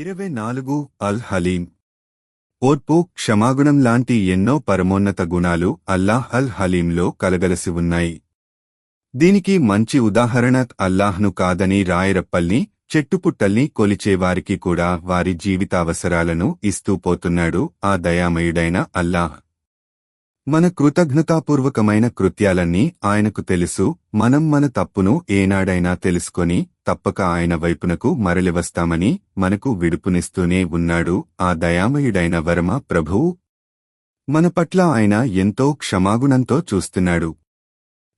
ఇరవై నాలుగు అల్ హలీం ఓర్పు క్షమాగుణం లాంటి ఎన్నో పరమోన్నత గుణాలు అల్లాహ్ అల్ హలీంలో కలగలసి ఉన్నాయి. దీనికి మంచి ఉదాహరణ అల్లాహ్ను కాదని రాయరప్పల్ని చెట్టుపుట్టల్ని కొలిచేవారికి కూడా వారి జీవితావసరాలను ఇస్తూ పోతున్నాడు ఆ దయామయుడైన అల్లాహ్. మన కృతజ్ఞతాపూర్వకమైన కృత్యాలన్నీ ఆయనకు తెలుసు మనం మన తప్పును ఏనాడైనా తెలుసుకొని తప్పక ఆయన వైపునకు మరలివస్తామని మనకు విడుపునిస్తూనే ఉన్నాడు ఆ దయామయుడైన వరమ ప్రభువు. మన పట్ల ఆయన ఎంతో క్షమాగుణంతో చూస్తున్నాడు.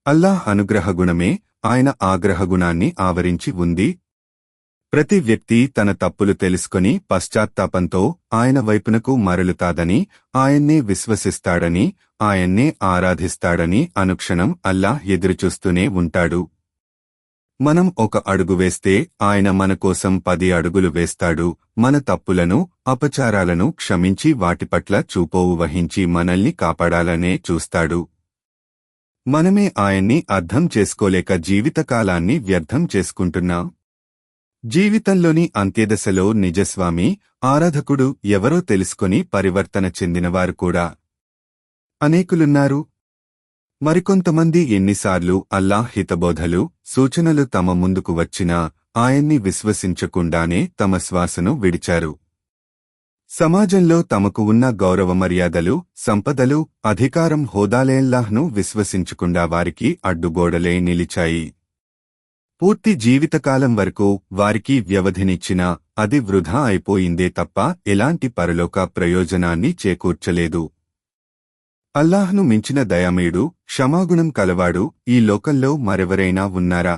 అల్లాహ్ అనుగ్రహగుణమే ఆయన ఆగ్రహగుణాన్ని ఆవరించి ఉంది ప్రతి వ్యక్తి తన తప్పులు తెలుసుకుని పశ్చాత్తాపంతో ఆయన వైపునకు మరలుతాదని ఆయన్నే విశ్వసిస్తాడని ఆయన్నే ఆరాధిస్తాడని అనుక్షణం అల్లాహ్ ఎదురుచూస్తూనే ఉంటాడు. మనం ఒక అడుగు వేస్తే ఆయన మనకోసం పది అడుగులు వేస్తాడు. మన తప్పులను అపచారాలను క్షమించి వాటిపట్ల చూపోవు వహించి మనల్ని కాపాడాలనే చూస్తాడు. మనమే ఆయన్ని అర్థం చేసుకోలేక జీవితకాలాన్ని వ్యర్థం చేసుకుంటున్నాం. జీవితంలోని అంత్యదశలో నిజస్వామి ఆరాధకుడు ఎవరో తెలుసుకొని పరివర్తన చెందినవారు కూడా అనేకులున్నారు. మరికొంతమంది ఎన్నిసార్లు అల్లాహ్ హితబోధలు సూచనలు తమ ముందుకు వచ్చినా ఆయన్ని విశ్వసించకుండానే తమ శ్వాసను విడిచారు. సమాజంలో తమకు ఉన్న గౌరవ మర్యాదలు సంపదలు అధికారం హోదాలేల్లాహ్ను విశ్వసించకుండా వారికి అడ్డుగోడలే నిలిచాయి. పూర్తి జీవితకాలం వరకు వారికి వ్యవధినిచ్చినా అది వృధా అయిపోయిందే తప్ప ఎలాంటి పరలోక ప్రయోజనాన్ని చేకూర్చలేదు. అల్లాహ్ను మించిన దయామేడు క్షమాగుణం కలవాడు ఈ లోకంలో మరెవరైనా ఉన్నారా?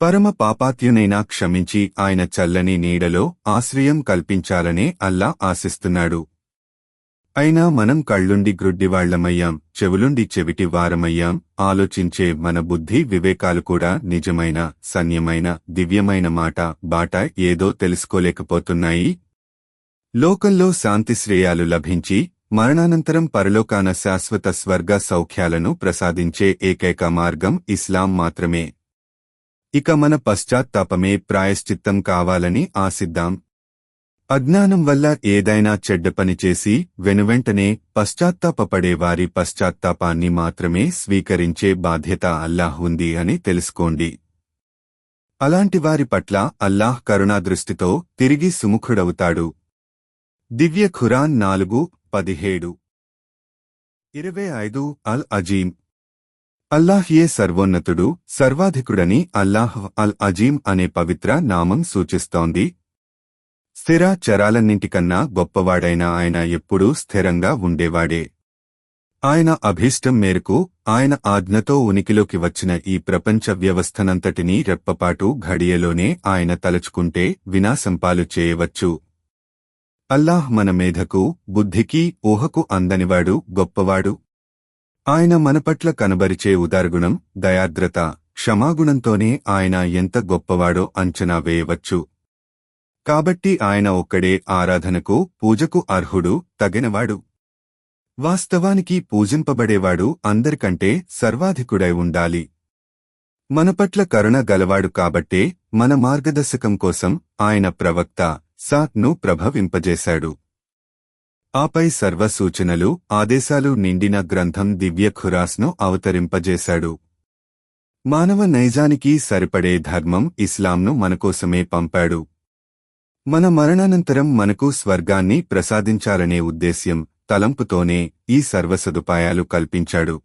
పరమ పాపాత్యునైనా క్షమించి ఆయన చల్లని నీడలో ఆశ్రయం కల్పించాలనే అల్లా ఆశిస్తున్నాడు. అయినా మనం కళ్ళుండి గ్రుడ్డివాళ్ళమయ్యాం చెవులుండి చెవిటి వారమయ్యాం ఆలోచించే మన బుద్ధి వివేకాలు కూడా నిజమైన సన్యమైన దివ్యమైన మాట బాట ఏదో తెలుసుకోలేకపోతున్నాయి. లోకంలో శాంతిశ్రేయాలు లభించి మరణానంతరం పరలోకాన శాశ్వత స్వర్గ సౌఖ్యాలను ప్రసాదించే ఏకైక మార్గం ఇస్లాం మాత్రమే. ఇక మన పశ్చాత్తాపమే ప్రాయశ్చిత్తం కావాలని ఆశిద్దాం. అజ్ఞానం వల్ల ఏదైనా చెడ్డ పని చేసి వెనువెంటనే పశ్చాత్తాపపడే వారి పశ్చాత్తాపాన్ని మాత్రమే స్వీకరించే బాధ్యత అల్లాహ్ ఉంది అని తెలుసుకోండి. అలాంటి వారి పట్ల అల్లాహ్ కరుణాదృష్టితో తిరిగి సుముఖుడవుతాడు. దివ్య ఖురాన్ నాలుగు పదిహేడు. ఇరవై ఐదు అల్ అజీం అల్లాహ్యే సర్వోన్నతుడు సర్వాధికుడని అల్లాహ్ అల్ అజీం అనే పవిత్ర నామం సూచిస్తోంది స్థిర చరాలన్నింటికన్నా గొప్పవాడైన ఆయన ఎప్పుడూ స్థిరంగా ఉండేవాడే. ఆయన అభీష్టం మేరకు ఆయన ఆజ్ఞతో ఉనికిలోకి వచ్చిన ఈ ప్రపంచ వ్యవస్థనంతటినీ రెప్పపాటు ఘడియలోనే ఆయన తలుచుకుంటే వినాశంపాలు చేయవచ్చు. అల్లాహ్ మన మేధకు బుద్ధికి ఊహకు అందనివాడు గొప్పవాడు. ఆయన మనపట్ల కనబరిచే ఉదారగుణం దయాద్రత క్షమాగుణంతోనే ఆయన ఎంత గొప్పవాడో అంచనా వేయవచ్చు. కాబట్టి ఆయన ఒక్కడే ఆరాధనకు పూజకు అర్హుడు తగినవాడు. వాస్తవానికి పూజింపబడేవాడు అందరికంటే సర్వాధికుడై ఉండాలి. మన పట్ల కరుణ గలవాడు కాబట్టే మన మార్గదర్శకం కోసం ఆయన ప్రవక్త సాత్ను ప్రభవింపజేశాడు. ఆపై సర్వ సూచనలు ఆదేశాలు నిండిన గ్రంథం దివ్య ఖురాస్ను అవతరింపజేశాడు. మానవ నైజానికి సరిపడే ధర్మం ఇస్లాంను మనకోసమే పంపాడు. మన మరణానంతరం మనకు స్వర్గాన్ని ప్రసాదించాలనే ఉద్దేశ్యం తలంపుతోనే ఈ సర్వసదుపాయాలు కల్పించాడు.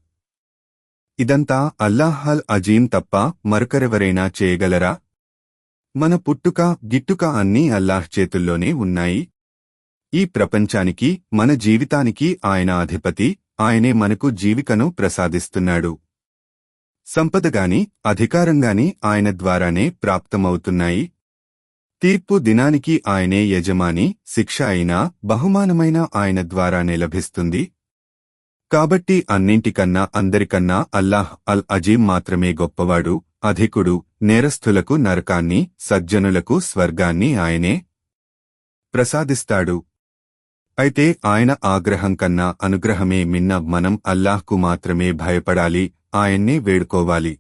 ఇదంతా అల్లాహల్ అజీం తప్ప మరొకరెవరైనా చేయగలరా? మన పుట్టుక గిట్టుక అన్నీ అల్లాహ్ చేతుల్లోనే ఉన్నాయి. ఈ ప్రపంచానికి మన జీవితానికి ఆయన అధిపతి ఆయనే మనకు జీవికను ప్రసాదిస్తున్నాడు. సంపదగాని అధికారంగాని ఆయన ద్వారానే ప్రాప్తమవుతున్నాయి. తీర్పు దినానికి ఆయనే యజమాని శిక్ష అయినా బహుమానమైన ఆయన ద్వారానే లభిస్తుంది. కాబట్టి అన్నింటికన్నా అందరికన్నా అల్లాహ్ అల్ అజీం మాత్రమే గొప్పవాడు అధికుడు నేరస్థులకు నరకాన్ని సజ్జనులకు స్వర్గాన్ని ఆయనే ప్రసాదిస్తాడు. అయితే ఆయన ఆగ్రహం కన్నా అనుగ్రహమే మిన్న మనం అల్లాహ్కు మాత్రమే భయపడాలి ఆయన్నే వేడుకోవాలి.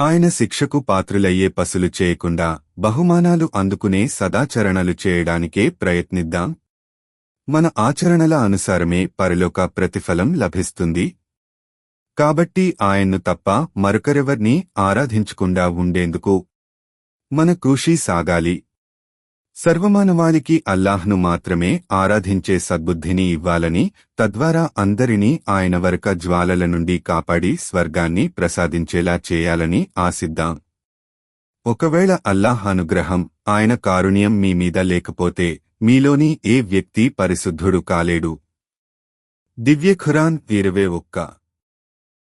ఆయన శిక్షకు పాత్రులయ్యే పసులు చేయకుండా బహుమానాలు అందుకునే సదాచరణలు చేయడానికే ప్రయత్నిద్దాం. మన ఆచరణల అనుసారమే పరలోక ప్రతిఫలం లభిస్తుంది. కాబట్టి ఆయన్ను తప్ప మరొకరెవర్నీ ఆరాధించకుండా ఉండేందుకు మన కృషి సాగాలి. సర్వమానవానికి అల్లాహ్ను మాత్రమే ఆరాధించే సద్బుద్ధిని ఇవ్వాలని తద్వారా అందరినీ ఆయన వరక జ్వాలల నుండి కాపాడి స్వర్గాన్ని ప్రసాదించేలా చేయాలని ఆశిద్దాం. ఒకవేళ అల్లాహ్ అనుగ్రహం ఆయన కారుణ్యం మీ మీద లేకపోతే మీలోని ఏ వ్యక్తి పరిశుద్ధుడు కాలేడు. దివ్య ఖురాన్ ఇరవై ఒక్క